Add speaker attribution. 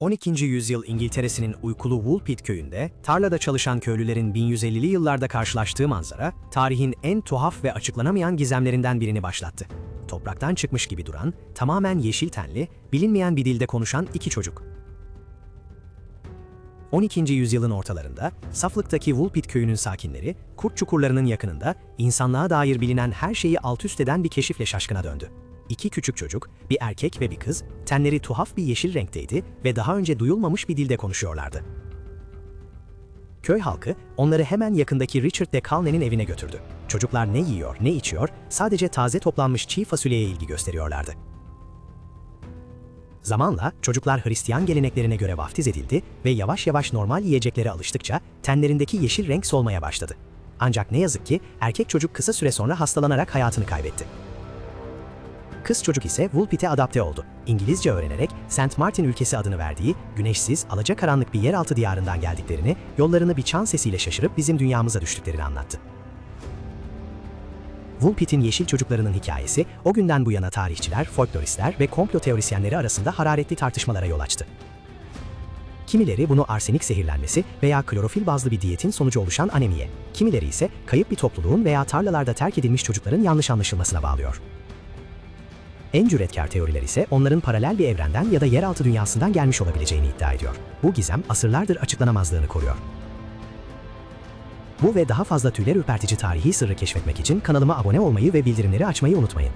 Speaker 1: 12. yüzyıl İngiltere'sinin uykulu Woolpit köyünde tarlada çalışan köylülerin 1150'li yıllarda karşılaştığı manzara, tarihin en tuhaf ve açıklanamayan gizemlerinden birini başlattı. Topraktan çıkmış gibi duran, tamamen yeşil tenli, bilinmeyen bir dilde konuşan iki çocuk. 12. yüzyılın ortalarında Saflık'taki Woolpit köyünün sakinleri, kurt çukurlarının yakınında insanlığa dair bilinen her şeyi altüst eden bir keşifle şaşkına döndü. İki küçük çocuk, bir erkek ve bir kız, tenleri tuhaf bir yeşil renkteydi ve daha önce duyulmamış bir dilde konuşuyorlardı. Köy halkı onları hemen yakındaki Richard de Calne'nin evine götürdü. Çocuklar ne yiyor, ne içiyor, sadece taze toplanmış çiğ fasulyeye ilgi gösteriyorlardı. Zamanla çocuklar Hristiyan geleneklerine göre vaftiz edildi ve yavaş yavaş normal yiyeceklere alıştıkça tenlerindeki yeşil renk solmaya başladı. Ancak ne yazık ki erkek çocuk kısa süre sonra hastalanarak hayatını kaybetti. Kız çocuk ise Woolpit'e adapte oldu. İngilizce öğrenerek St. Martin ülkesi adını verdiği, güneşsiz, alacakaranlık bir yeraltı diyarından geldiklerini, yollarını bir çan sesiyle şaşırıp bizim dünyamıza düştüklerini anlattı. Woolpit'in yeşil çocuklarının hikayesi, o günden bu yana tarihçiler, folkloristler ve komplo teorisyenleri arasında hararetli tartışmalara yol açtı. Kimileri bunu arsenik zehirlenmesi veya klorofil bazlı bir diyetin sonucu oluşan anemiye, kimileri ise kayıp bir topluluğun veya tarlalarda terk edilmiş çocukların yanlış anlaşılmasına bağlıyor. En cüretkar teoriler ise onların paralel bir evrenden ya da yeraltı dünyasından gelmiş olabileceğini iddia ediyor. Bu gizem asırlardır açıklanamazlığını koruyor. Bu ve daha fazla tüyler ürpertici tarihi sırrı keşfetmek için kanalıma abone olmayı ve bildirimleri açmayı unutmayın.